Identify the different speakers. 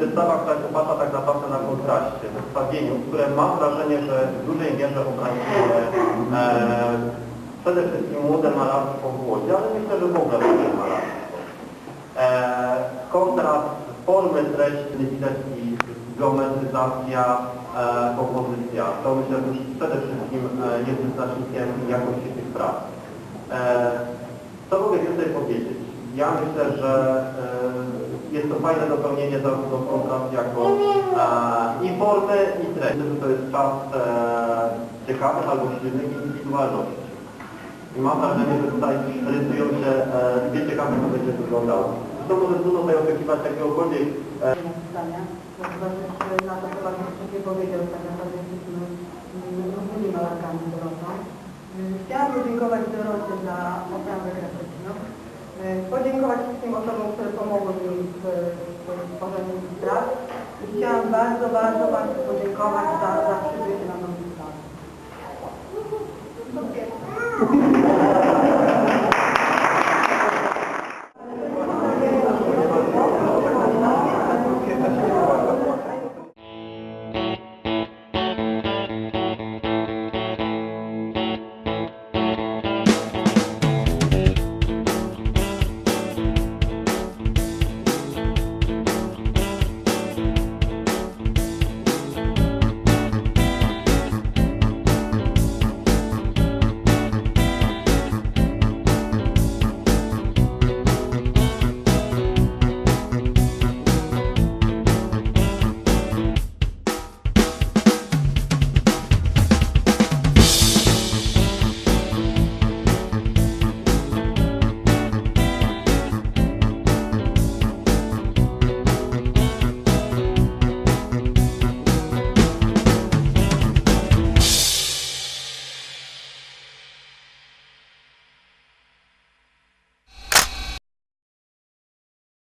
Speaker 1: wystawa, która się oparta tak naprawdę na kontraście, zestawieniu, które mam wrażenie, że w dużej mierze obrazuje e, przede wszystkim młode malarstwo w Łodzi, ale myślę, że w ogóle młode malarstwo. E, kontrast formy, treści, widać i geometryzacja, e, kompozycja. To myślę, że przede wszystkim e, jest wyznacznikiem jakości tych prac. E, co mogę więcej powiedzieć? Ja myślę, że jest to fajne dopełnienie zarówno kontrast jako e, i formy, i treści. Myślę, że to jest czas e, ciekawych albo silnych indywidualności. I mam wrażenie, że tutaj rysują się e, dwie ciekawe będzie wyglądało. Zresztą może trudno tutaj oczekiwać jakiegokolwiek e,
Speaker 2: zdania. Zobaczyć na to, Pan wcześniej powiedział, tak naprawdę różnymi malarkami Dorotą. Chciałam podziękować Dorocie za oprawę graficzną. Podziękować wszystkim osobom, które pomogły mi w tworzeniu prac. I chciałam bardzo, bardzo Państwu podziękować za, za przybycie na tą wystawę.